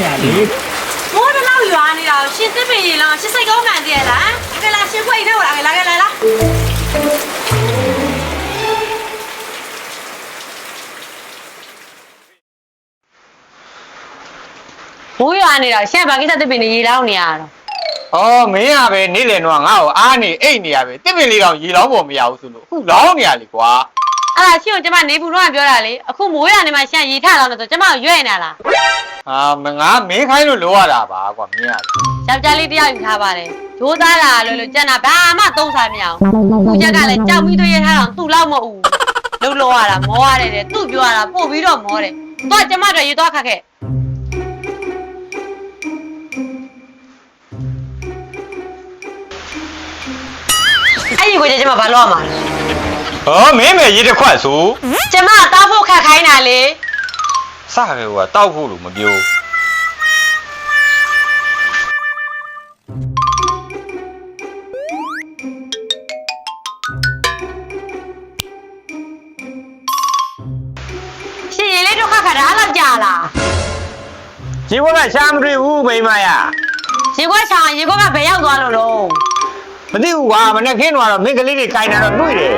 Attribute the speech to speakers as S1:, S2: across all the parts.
S1: နေရလေ
S2: မိုးတလောက်ရွာနေတာကိုရှင်တစ်ပင်ရေလောင်းရှင်စိတ်ကောင်းမှန်တည်းလားအကလာရှင်ခွေထဲကိုလာလာလာလာ
S3: မိုးရွာနေတာရှက်ဘာကိစ္စတစ်ပင်နေရေလောင်းနေရတော့။
S4: အော်မင်းကပဲနေ့လယ်တော့ငါ့ကိုအားနေအိတ်နေရပဲတစ်ပင်လေးတော့ရေလောင်းဖို့မရဘူးဆိုလို့အခုလောင်းနေရလေကွာ
S3: အဲ့ဒါရှင့်ကိုကျမနေဘူးတော့ပြောတာလေအခုမိုးရွာနေမှာရှက်ရေထလောင်းနေဆိုကျမကိုရွဲ့နေလား။
S4: ဟာမငါမင်းခိုင်းလို့လိုရတာပါကွာမင်းက
S3: ယောက်ျားလေးတယောက်ယူထားပါတယ်ဂျိုးသားတာလို့လို့ကျန်တာဘာမှသုံးစားမရအောင်ခုချက်ကလည်းကြောက်ပြီးသွေးရထားတော့သူ့လောက်မဟုတ်ဘူးလှုပ်လို့ရတာမောရတယ်တဲ့သူ့ပြောရတာပို့ပြီးတော့မောတယ်တော့ကျမတို့ရေတော့ခက်ခဲ့အဲ့ဒီကိုကျကျမဘာလို့ရမှာလဲ။
S4: ဟောမင်းပဲရေတစ်ခွက်ဆို
S3: ကျမတောက်ဖို့ခက်ခိုင်းတာလေ
S4: စခဲ့ကတောက်ဖို့လို့မပြော
S3: ရှင်ရင်လေးတို့ခက်ခက်တာအဲ့လောက်ကြာလား။
S4: ဒီဘက်ကရှားမတွေ့ဘူးမိမရ
S3: ရေခွက်ဆောင်ရေခွက်ကဘယ်ရောက်သွားလို့တော့။
S4: မသိဘူးကွာမနေ့ခင်းတော့မင်းကလေးတွေခိုင်းတာတော့တွေ့တယ်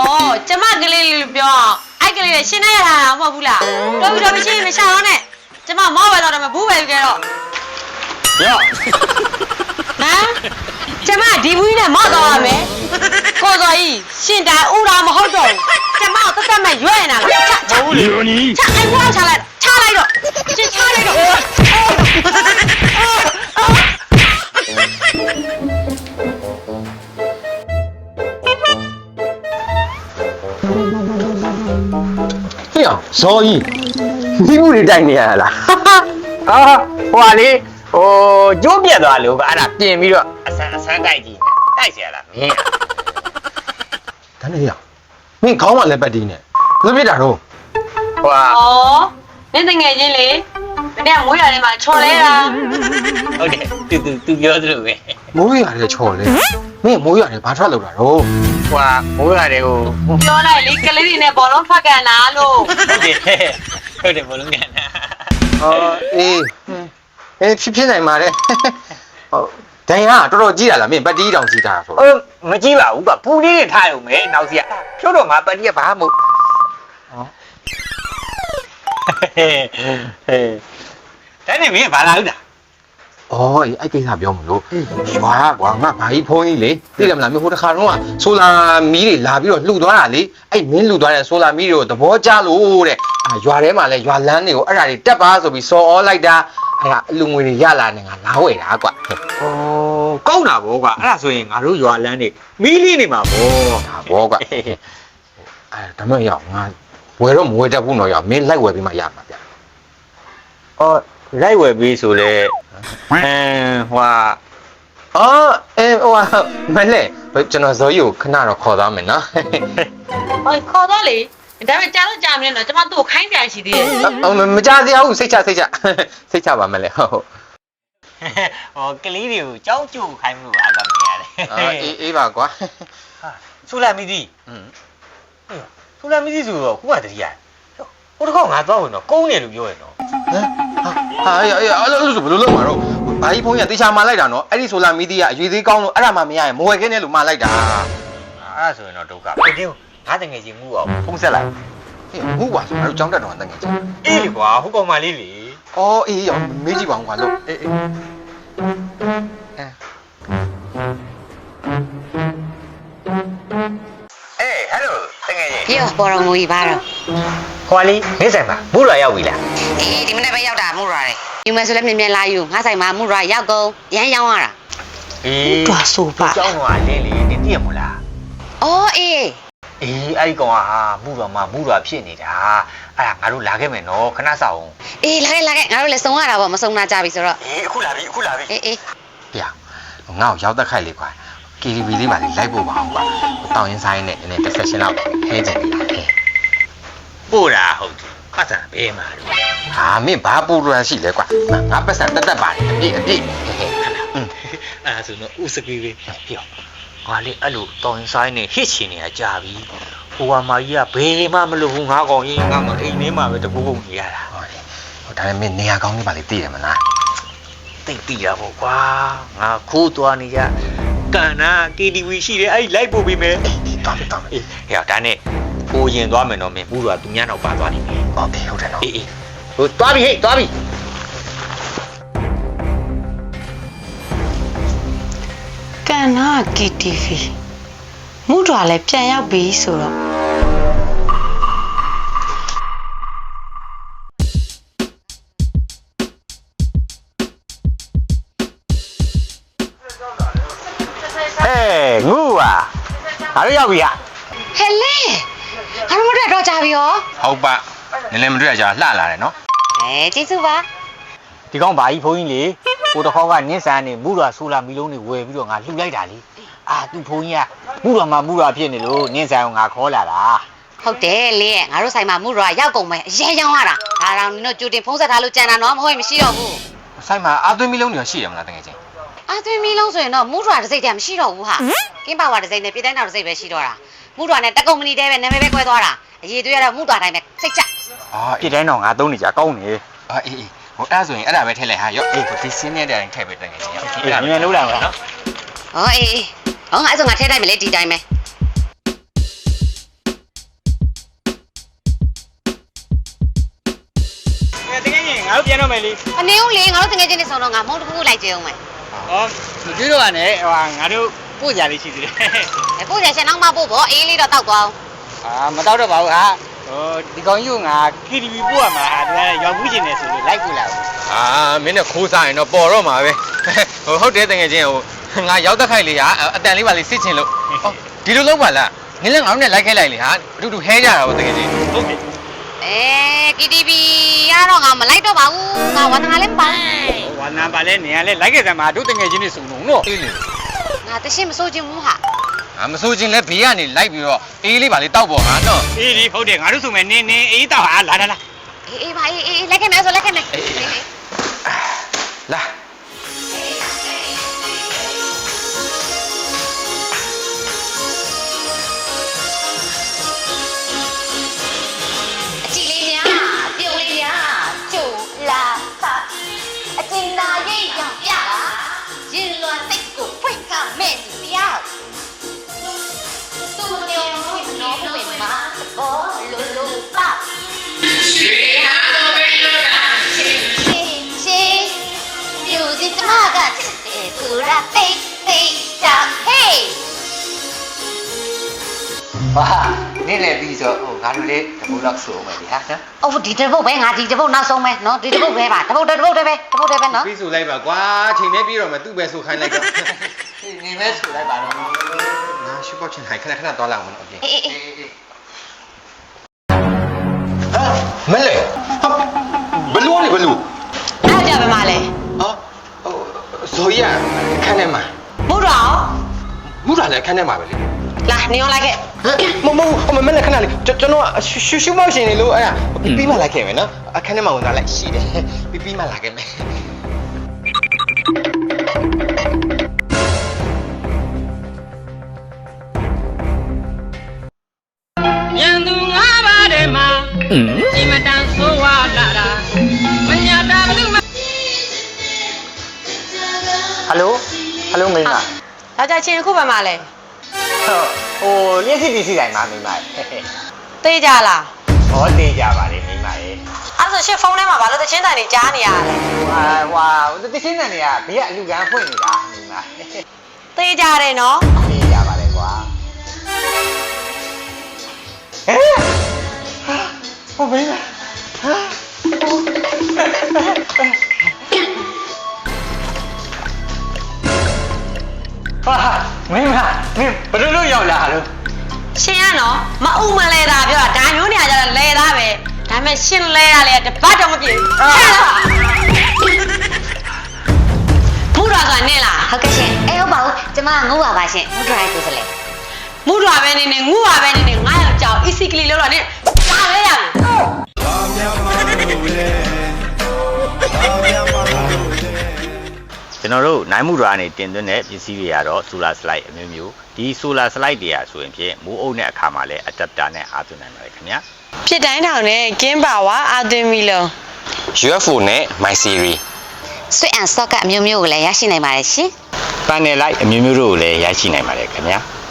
S3: အော်ကျမကလေးလေးပြောအောင်အဲ့ကလေးနဲ့ရှင်းနေရတာမဟုတ်ဘူးလားတော်ပြီတော်ပြီရှင်းမရှာတော့နဲ့ကျမမောက်ပဲတော့တယ်မဘူးပဲကြတော့။
S4: ရော့
S3: ဟမ်ကျမဒီဘူးနဲ့မောက်တော့ရမယ်ကိုစော်ကြီးရှင်တိုင်ဥတာမဟုတ်တော့ဘူးကျမတက်တက်မဲ့ရွဲ့နေတာလားချချ
S4: ဟုတ်လေ
S3: ချအဲ့ဘောချလိုက်ချလိုက်တော့ချချလိုက်တော့
S5: ဇော်ကြီးမိမှုတွေတိုက်နေရလား
S4: ။အာဟိုကလေဟိုကျိုးပြက်သွားလို့ကအဲ့ဒါပြင်ပြီးတော့အဆန်းအဆန်းတိုက်ကြည့်။တိုက်เสียလားမင်း
S5: ဒါနဲ့ဟေ့အောင်မင်းခေါင်းကလည်းပတ်တီးနေဘယ်ပြစ်တာတော့
S4: ။ဟိုက
S3: ဩမင်းတငယ်ချင်းလေမနေ့ကမွေးရတဲ့မှာချော်လဲတာ
S4: ဟုတ်တယ်သူသူသူပြောသလိုပဲ
S5: မိုးရတယ်ချော်လဲ မင်းမိုးရတယ်ဘာထွက်လို့တာတော့။
S4: ဟိုကမိုးရတယ်ကို
S3: ပြောလိုက်လေကလေးတွေနဲ့ဘောလုံးထွက်ကန်လာလို့
S4: ဟုတ်တယ်ဟုတ်တယ်ဘလုံးကန်တာ
S5: အော်အေးအေးဖြစ်ဖြစ်နိုင်ပါတယ်ဟုတ်ဒိုင်ကတော်တော်ကြီးတာလားမင်းပတ်တီးတောင်ကြီးတာဆို။
S4: အိုးမကြည့်ပါဘူးကပူလေးတွေထားရုံပဲနောက်စီကဖြိုးတော့မှာပတိကဘာမှမဟုတ်။ဟဲ့ဟဲ့ဒါနဲ့မင်းဘာလာလို့တာ
S5: အော်အေးအဲ့ကိစ္စပြောမလို့ရွာကွာငါဘာကြီးဖုန်းကြီးလေသိတယ်မလားမင်းဟိုတစ်ခါတော့ကဆိုလာမီးတွေလာပြီးတော့လှူသွားတာလေအဲ့မင်းလှူသွားတဲ့ဆိုလာမီးတွေကိုသဘောကျလို့တဲ့အာရွာထဲမှာလဲရွာလန်းတွေကိုအဲ့ဒါတွေတက်ပါဆိုပြီးစော်ဩလိုက်တာအဲ့ဒါအလူငွေတွေရလာနေငါလာဝယ်တာကွာ။
S4: အော်ကောက်တာဗောကွာအဲ့ဒါဆိုရင်ငါတို့ရွာလန်းနေမီးလေးနေမှာဗော
S5: ဒါဘောကွာအဲ့ဒါမှမရောက်ငါဝယ်တော့မဝယ်တတ်ဘူးတော့ရောက်မင်းလိုက်ဝယ်ပြီးမှရမှာဗျ။
S4: အော်လိုက်ဝယ်ပြီးဆိုလေ အမ်ဟွာ
S5: အော်အဲဟိုဟာမလဲကျွန်တော်ဇော်ကြီးကိုခဏတော့ခေါ်သွားမယ်နော်
S3: ဟိုခေါ်တော့လေဒါပေမဲ့ကြားတော့ကြားမနေတော့ကျမသူ့ကိုခိုင်းကြရရှိသေးတယ်
S5: အော်မကြသေးဘူးစိတ်ချစိတ်ချစိတ်ချပါမလဲဟုတ်ဟုတ်
S4: ဟောကလေးတွေကိုကြောင်းကျို့ခိုင်းမှုပါကမင်းရတယ်
S5: အာအေးအေးပါကွာ
S4: ဟာဆူလာမီဒီ
S5: อืม
S4: ဆူလာမီဒီဆိုတော့ခုမှတတိယဟိုတစ်ခေါက်ငါတော့ဝင်တော့ကုန်းတယ်လို့ပြောရင်တော့
S5: ဟမ်ဟာ အေးအေးအဲ့လိုဆိုဘယ်လိုလုပ်မှာတော့ဘာကြီးဖုန်းကြီးတေချာမှလိုက်တာနော်အဲ့ဒီဆိုလာမီဒီကအရွေသေးကောင်းလို့အဲ့ဒါမှမရရင်မဝယ်ခင်းနဲ့လို့မှလိုက်တာ
S4: အဲ့ဒါဆိုရင်တော့ဒုက္ခပဲဒီငါတငယ်ချင်းမှုအောင်ဖုံးဆက်လိုက်
S5: ဟေ့မှုပါဆိုငါတို့ကြောင်းတက်တော့တငယ်ချင်း
S4: အေးလေကွာဟိုကောင်မလေးလေ
S5: အော်အေးရောမေးကြည့်ပါဦးကွာလို့အေးအေးအဲ
S4: အေးဟယ်လိုတငယ်ချင်း
S6: ပြောပေါ်တော်မူကြီးပါတော့
S4: ခွာလေးနေဆိုင်မှာဘူးလာရောက်ပြီလား
S6: အေးဒီမနေ့ပဲရောက်တာမှုရတယ်ယူမယ်ဆိုလည်းမြင်မြင်လာယူငါဆိုင်မှာမှုရရောက်ကုန်ရမ်းရောင်းရတာ
S4: အေး
S2: တွားဆိုပါ
S4: ကျောင်းကလင်းလေနေတည့်ရမလား
S6: အော်အေး
S4: အေးအဲ့ဒီကောင်ကဟာမှုတော်မှာမှုတော်ဖြစ်နေတာအဲ့ဒါငါတို့လာခဲ့မယ်နော်ခဏစောင့်
S6: အေးလာခဲ့လာခဲ့ငါတို့လည်းစုံရတာပေါ့မစုံနာကြပြီဆိုတော့
S4: အေးအခုလာပြီအခုလာပြီ
S6: အေးအေး
S5: ပြငါ့ကိုရောက်တက်ခိုက်လေကွာ KTV လေးပါလေလိုက်ဖို့ပါအောင်ကွာတောင်းရင်ဆိုင်နဲ့နည်းနည်းတစ်ဆက်ရှင်လောက်ဟဲကြတယ်လားဟဲ
S4: ပို့တာဟုတ်တယ်ပတ်စံပေးမှာလို့
S5: ဟာမင်းဘာပူရရှိလဲကွာငါပတ်စံတက်တက်ပါတယ်အပြည့်အပြည့်ဟဲဟဲอืม
S4: အဲ့ဒါဆိုတော့ဥစကီပဲပြောငါလေးအဲ့လိုတောင်းဆိုင်နေဟစ်ချင်နေတာကြာပြီဟိုကမာကြီးကဘယ်မှမလို့ဘူးငါကောင်ကြီးငါမအိမ်ထဲမှာပဲတကူကုန်နေရတာ
S5: ဟောလေဒါနဲ့မင်းနေရာကောင်းလေးပါလေသိတယ်မလား
S4: တိတ်တိရပေါ့ကွာငါခိုးသွားနေကြကန်နာ KTV ရှိတယ်အဲ့ဒီလိုက်ပို့ပေးမယ်
S5: တော်ပြီတော်ပြီ
S4: အေးဟဲ့ဒါနဲ့ ဖိုးရင်သွားမယ်တော့မင်းဘူးတော့သူများတော့ပါသွားနေမယ်
S5: โอเคဟုတ်တယ်နော်
S4: အေးအေးဟိုသွားပြီဟေ့သွားပြီ
S3: ကန်နာ KTV မူတော်လည်းပြန်ရောက်ပြီဆိုတော့
S4: ဟဲ့ငူอ่ะငါတို့ရောက်ပြီဟာ
S6: ဟဲ့လေငါ တို့မတွေ့တော့ကြပြီရော
S5: ဟုတ်ပါနည်းနည်းမတွေ့ရကြလှလာတယ်နော်
S6: အဲကျေးဇူးပါ
S4: ဒီကောင်ဘာကြီးဖုန်းကြီးလေကိုတစ်ခေါက်ကနင်းဆန်းနေမူတော်ဆူလာမီလုံးတွေဝယ်ပြီးတော့ငါလှူလိုက်တာလေအာသူဖုန်းကြီးကမူတော်မှာမူတော်ဖြစ်နေလို့နင်းဆန်းကိုငါခေါ်လာတာ
S6: ဟုတ်တယ်လေငါတို့ဆိုင်မှာမူရောရောက်ကုန်မယ်အရင်ရောက်ရတာဒါတော့နင်တို့ကြိုတင်ဖုံးဆက်ထားလို့ကြံတာနော်မဟုတ်ရင်မရှိတော့ဘူး
S5: ဆိုင်မှာအာသွင်းမီလုံးတွေရှိတယ်မလားတကယ်ချင်း
S6: အာသွင်းမီလုံးဆိုရင်တော့မူရောတစ်စိတ်တည်းမရှိတော့ဘူးဟာကင်းပါဝါတစ်စိတ်နဲ့ပြည်တိုင်းတော်တစ်စိတ်ပဲရှိတော့တာမူရောနဲ့တက်ကုမ္ပဏီတည်းပဲနာမည်ပဲကွဲသွားတာ အရေးသွေးရတော့မူတော်တိုင်းပဲစိတ်ချ
S5: အာ
S4: ပြစ်တိုင်းတော့ငါသုံးနေကြကောင်းနေ
S5: အာအေးအေးဟိုအဲ့ဒါဆိုရင်အဲ့ဒါပဲထည့်လိုက်ဟာရော့အေးဒီစင်းနေတဲ့တိုင်းထည့်ပေးတကယ်ချင်းရော
S4: အေးမြန်မြန်လုံးလိုက်ပါနော်
S6: ဟောအေးအေးဟောငါအဲ့ဆိုငါထဲတိုင်းမယ်လေဒီတိုင်းပဲ
S4: အဲတကယ်ကြီးငါတို့ပြန်တော့မယ်လေ
S6: အနေဦးလေငါတို့တကယ်ချင်းနေဆောင်တော့ငါမုံတစ်ခုခုလိုက်ကြအောင်မယ်
S4: ဟောမကြည့်တော့ပါနဲ့ဟိုငါတို့ပို့ကြလေးရှိသေးတယ်
S6: အဲပို့တယ်ရှင်နောက်မှပို့ပေါ့အေးလေးတော့တောက်သွားအောင်
S4: အာမတော့တော့ပါဘူးဟာဟိုဒီကောင်ကြီးကငါ KTV ပို့ရမှာဟာသူကရောက်ဘူးကျင်နေဆိုလို့လိုက်ပို့လာဘူး
S5: အာမင်းနဲ့ခိုးစားရင်တော့ပေါ်တော့မှာပဲဟိုဟုတ်တယ်တကယ်ချင်းဟိုငါရောက်တဲ့ခိုက်လေးဟာအတန်လေးပါလေးစစ်ချင်လို့ဟောဒီလိုလုပ်ပါလားနင်းလည်းငါတို့နဲ့လိုက်ခဲ့လိုက်လေဟာအတူတူဟဲကြတာပေါ့တကယ်ချင်း
S4: ဟုတ်ပြီ
S6: အဲ KTV ကတော့ငါမလိုက်တော့ပါဘူးငါဝန္ဒနာလည်းမပါဘူး
S4: ဟိုဝါနာပါလဲနေရလဲလိုက်ခဲ့စမ်းမှာတို့တငယ်ချင်းတွေစုံလုံးတော့
S5: အေးလေ
S6: ငါတရှင်းမစိုးခြင်းဘူးဟာ
S5: ငါမစိုးချင်းလဲဘေးကနေလိုက်ပြီးတော့အေးလေးပါလေးတောက်ပေါ်ဟာနော်
S4: အေးဒီဟုတ်တယ်ငါတို့စုံမယ်နင်းနင်းအေးတော့ဟာလာလာလာ
S6: အေးအေးပါအေးအေးလိုက်ခဲ့မယ်ဆိုလိုက်ခဲ့မယ် တယ်သူရာသိသိချာဟေး
S4: ဟာနင်းလည်းပြီးဆိုဟိုငါတို့လေးတပူလောက်စုံမယ်ဒီဟာနော်။
S6: အော်ဒီတစ်ပုတ်ပဲငါဒီတစ်ပုတ်နောက်ဆုံးပဲနော်ဒီတစ်ပုတ်ပဲပါတစ်ပုတ်တစ်ပုတ်တည်းပဲတစ်ပုတ်တည်းပဲနော်
S5: ပြီးဆိုလိုက်ပါကွာချိန်နေပြီးတော့မသူ့ပဲဆိုခိုင်းလိုက်တော့
S4: နေမဲဆိုလိုက်ပါတော့
S5: ငါရှုပ်ပေါချင်ခိုင်ခဏခဏသွားလိုက်အောင်နော်အပြင်။
S6: အေးအေးအေး
S5: ဟာမလဲဟာဘလူးလေဘလူး
S3: အဲ့ဒါကြပဲမလဲ
S5: ဟာဟိုဇိုကြီးက ခန်းထဲမှာ
S3: မူတော်
S5: မူတာလည်းခန်းထဲမှာပဲလေ
S3: လာနေအောင်လိုက်ခဲ့
S5: ဟမ်မမဟိုမမနဲ့ခဏလေးကျွန်တော်ကရှူရှူမောက်ရှင်နေလို့အဲ့ဒါပြီးပြီးမှလာခဲ့မယ်နော်အခန်းထဲမှာဝင်သွားလိုက်ရှိတယ်ပြီးပြီးမှလာခဲ့မယ်
S1: ညံသူငါးပါးထဲမှာအင်မတန်
S3: ဒါကြချင်းအခုပဲမလဲ
S4: ဟိုလျှက်စီပစ္စည်းတိုင်းမှာမိန်းမ
S3: သေးကြလား
S4: ဟောတေးကြပါလေမိန်းမရေ
S3: အဲ့ဆိုရှစ်ဖုန်းထဲမှာဘာလို့တချင်းတိုင်နေကြားနေရလဲ
S4: ဟာဟွာတချင်းတန်တွေကဘေးကအလူကန်းဖွင့်နေတာမိန်းမ
S3: သေးကြတယ်နော်
S4: တေးကြပါလေကွာဟဲ့ဟို
S3: နော်မအုံမလဲတာပြောတာဒါမျိုးနေရာကျတော့လဲတာပဲဒါပေမဲ့ရှင်လဲတာလေတပတ်တော့မပြေဘူးဟဲ့လားမူတော်ကနဲ့လား
S6: ဟုတ်ကဲ့ရှင်အေးဟုတ်ပါဘူးကျမငုတ်ပါပါရှင်မူဒရိုက်ကိုစလဲ
S3: မူတော်ပဲနေနေငူပါပဲနေနေငါရောက်ကြောက် easy ကလေးလောက်တော့နေဒါပဲရမယ်
S4: ကျွန်တော်တို့နိုင်မှုရာနေတင်သွင်းတဲ့ပစ္စည်းတွေကတော့ solar slide အမျိုးမျိုးဒီ solar slide တွေကဆိုရင်ဖြင့်မိုးအုပ်တဲ့အခါမှာလည်း adapter နဲ့အားသွင်းနိုင်ပါတယ်ခင်ဗျာ
S3: ဖြစ်တိုင်းထောင်နဲ့ကင်းပါဝါအာသွင်းမီလုံး
S5: UFO နဲ့ My Series
S6: ဆွေအန်စတော့ကအမျိုးမျိုးကိုလည်းရရှိနိုင်ပါတယ်ရှင်
S4: ပန်နယ်လိုက်အမျိုးမျိုးတို့ကိုလည်းရရှိနိုင်ပါတယ်ခင်ဗျာ။